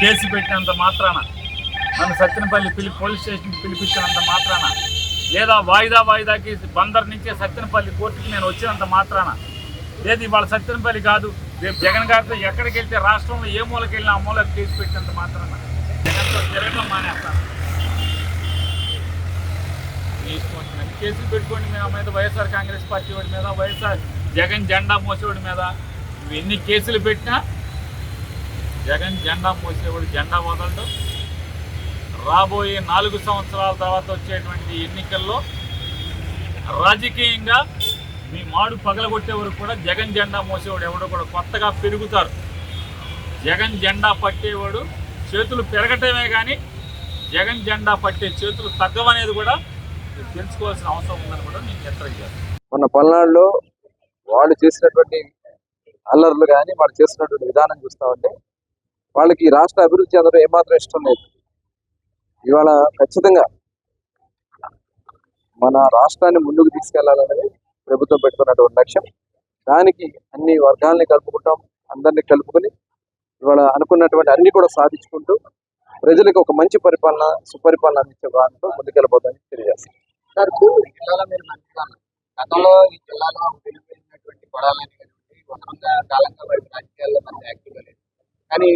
Case పెట్టినంత మాత్రాన. నన్ను సత్యనపల్లి పిలి పోలీస్ స్టేషన్కి పిలిపించినంత మాత్రాన. లేదా వాయిదా వాయిదాకి బందర్ నుంచే సత్తెనపల్లి కోర్టుకి నేను వచ్చినంత మాత్రాన. లేదు ఇవాళ సత్యనపల్లి కాదు. రేపు జగన్ గారితో ఎక్కడికి వెళ్తే రాష్ట్రంలో ఏ మూలకి వెళ్ళినా ఆ మూలకి కేసు పెట్టినంత మాత్రాన. జగన్తో తిరగడం మానేస్తాను. కేసులు పెట్టుకోండి మీద మీద వైఎస్ఆర్ కాంగ్రెస్ పార్టీ వాడి మీద వైఎస్ఆర్ జగన్ జెండా మోసేవాడి మీద. నువ్వు ఎన్ని కేసులు పెట్టినా జగన్ జెండా మోసేవాడు జెండా వదలడు. రాబోయే నాలుగు సంవత్సరాల తర్వాత వచ్చేటువంటి ఎన్నికల్లో రాజకీయంగా మీ మాడు పగలగొట్టే వరకు కూడా జగన్ జెండా మోసేవాడు. ఎవడో కూడా కొత్తగా పెరుగుతారు. జగన్ జెండా పట్టేవాడు చేతులు పెరగటమే కానీ జగన్ జెండా పట్టే చేతులు తగ్గవనేది కూడా తెలుసుకోవాల్సిన అవసరం ఉందని కూడా నేను హెచ్చరించాను మన పల్నాడులో వాళ్ళు చేసినటువంటి అల్లర్లు కానీ వాళ్ళు చేసినటువంటి విధానం చూస్తామంటే వాళ్ళకి రాష్ట్ర అభివృద్ధి చెందడం ఏమాత్రం ఇష్టం లేదు. ఇవాళ ఖచ్చితంగా మన రాష్ట్రాన్ని ముందుకు తీసుకెళ్ళాలనేది ప్రభుత్వం పెట్టుకున్నటువంటి లక్ష్యం. దానికి అన్ని వర్గాల్ని కలుపుకుంటాం అందరినీ కలుపుకొని ఇవాళ అనుకున్నటువంటి అన్ని కూడా సాధించుకుంటూ ప్రజలకు ఒక మంచి పరిపాలన సుపరిపాలన అందించే భాగంతో ముందుకెళ్ళబోదని తెలియజేస్తాం. సార్ జిల్లాలో మీరు గతంలో ఈ జిల్లాలో కాలంగా రాజకీయాల్లో మంది యాక్టివ్గా కానీ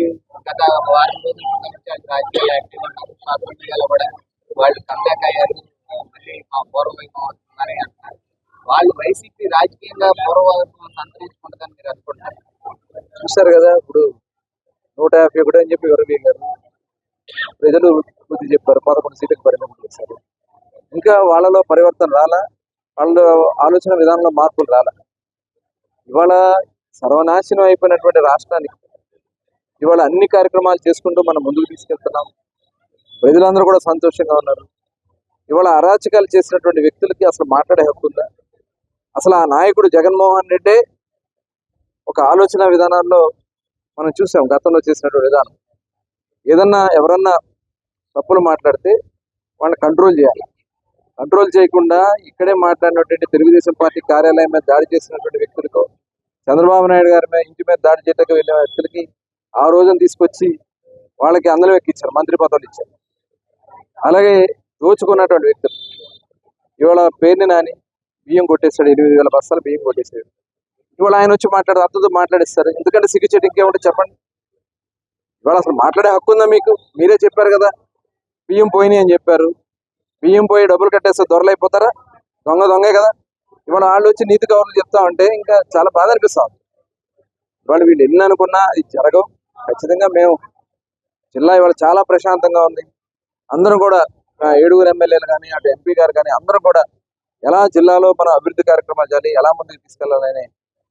గత వారం రోజుల క్రితం వాళ్ళు రాజకీయాల్లో కూడా వాళ్ళు కంబ్యాక్ అయ్యారు. మళ్ళీ మా పూర్వవైపు అవుతుందని అంటున్నారు. వాళ్ళు వైసీపీ రాజకీయంగా పూర్వవైపు సంతరించుకుంటుందని మీరు అనుకుంటున్నారు? చూశారు కదా ఇప్పుడు నూట యాభై ఒకటి అని చెప్పి ఎవరు గారు ప్రజలు బుద్ధి చెప్పారు పదకొండు సీట్లకు పరిమితం చేశారు. ఇంకా వాళ్ళలో పరివర్తన రాలా? వాళ్ళ ఆలోచన విధానంలో మార్పులు రాలా? ఇవాళ సర్వనాశనం అయిపోయినటువంటి రాష్ట్రానికి ఇవాళ అన్ని కార్యక్రమాలు చేసుకుంటూ మనం ముందుకు తీసుకెళ్తున్నాం. ప్రజలందరూ కూడా సంతోషంగా ఉన్నారు. ఇవాళ అరాచకాలు చేసినటువంటి వ్యక్తులకి అసలు మాట్లాడే హక్కు ఉందా? అసలు ఆ నాయకుడు జగన్మోహన్ రెడ్డే ఒక ఆలోచన విధానాల్లో మనం చూసాం గతంలో చేసినటువంటి విధానం. ఏదన్నా ఎవరన్నా తప్పులు మాట్లాడితే వాళ్ళని కంట్రోల్ చేయాలి. కంట్రోల్ చేయకుండా ఇక్కడే మాట్లాడినటువంటి తెలుగుదేశం పార్టీ కార్యాలయం మీద దాడి చేసినటువంటి వ్యక్తులకు చంద్రబాబు నాయుడు గారి మీద ఇంటి మీద దాడి చేయడానికి వెళ్ళిన వ్యక్తులకి ఆ రోజున తీసుకొచ్చి వాళ్ళకి అందరం ఎక్కించారు మంత్రి పదవులు ఇచ్చారు. అలాగే దోచుకున్నటువంటి వ్యక్తులు. ఇవాళ పేరుని నాని బియ్యం కొట్టేశాడు ఎనిమిది వేల బస్తాలు బియ్యం కొట్టేశాడు. ఇవాళ ఆయన వచ్చి మాట్లాడే అత్తతో మాట్లాడిస్తారు. ఎందుకంటే సిగ్గుచేటు ఇంకేమంటే చెప్పండి. ఇవాళ అసలు మాట్లాడే హక్కు ఉందా మీకు? మీరే చెప్పారు కదా. బియ్యం పోయినాయి అని చెప్పారు. బియ్యం పోయి డబ్బులు కట్టేస్తే దొరలైపోతారా? దొంగ దొంగే కదా. ఇవాళ వాళ్ళు వచ్చి నీతి కవర్లు చెప్తా ఉంటే ఇంకా చాలా బాధ అనిపిస్తా ఉంది. ఇవాళ వీళ్ళు ఎన్ని అనుకున్నా ఇది జరగవు. ఖచ్చితంగా మేము జిల్లా ఇవాళ చాలా ప్రశాంతంగా ఉంది. అందరం కూడా ఏడుగురు ఎమ్మెల్యేలు కానీ అటు ఎంపీ గారు కానీ అందరం కూడా ఎలా జిల్లాలో మన అభివృద్ధి కార్యక్రమాలు చేయాలి ఎలా ముందుకు తీసుకెళ్ళాలనే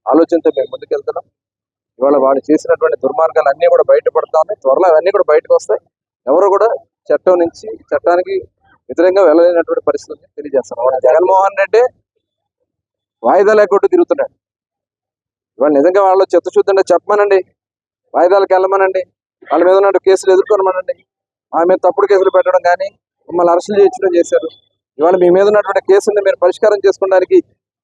ఆలోచనతో మేము ముందుకెళ్తున్నాం. ఇవాళ వాళ్ళు చేసినటువంటి దుర్మార్గాలు అన్నీ కూడా బయటపడతా ఉన్నాయి త్వరలో అవన్నీ కూడా బయటకు వస్తాయి. ఎవరు కూడా చట్టం నుంచి చట్టానికి వ్యతిరేకంగా వెళ్ళలేనటువంటి పరిస్థితి ఉంది జగన్మోహన్ రెడ్డి వాయిదా లేకుండా తిరుగుతున్నాడు. ఇవాళ నిజంగా వాళ్ళు చెత్త చూద్దంటే చెప్పమనండి. వాయిదాలకు వెళ్ళమనండి. వాళ్ళ మీద ఉన్నట్టు కేసులు ఎదుర్కొనమనండి. మా మీద తప్పుడు కేసులు పెట్టడం కానీ మమ్మల్ని అరెస్టులు చేయించడం చేశారు. ఇవాళ మీ మీద ఉన్నటువంటి కేసుని మీరు పరిష్కారం చేసుకోవడానికి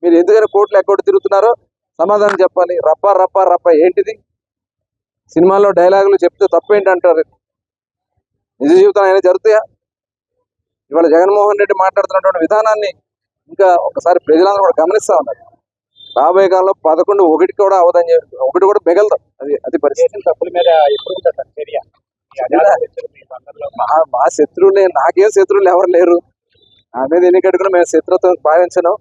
మీరు ఎందుకైనా కోర్టులు ఎక్కడ తిరుగుతున్నారో సమాధానం చెప్పాలి. రప్ప రప్ప రప్ప ఏంటిది? సినిమాల్లో డైలాగులు చెప్తే తప్పేంటి అంటారు నిజ జీవితం అయినా జరుగుతాయా? ఇవాళ జగన్మోహన్ రెడ్డి మాట్లాడుతున్నటువంటి విధానాన్ని ఇంకా ఒకసారి ప్రజలందరూ కూడా గమనిస్తా ఉన్నారు. రాబోయే కాలంలో పదకొండు ఒకటి కూడా అవదని చెప్పి ఒకటి కూడా మిగలదు. అది అది పరిస్థితి. తప్పుల మీద మీ మా శత్రువులే నాకేం శత్రువులు ఎవరు లేరు. నా మీద ఎన్ని మేము శత్రుత్వం భావించను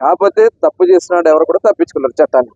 కాకపోతే తప్పు చేసినాడు ఎవరు కూడా తప్పించుకున్నారు చట్టాన్ని.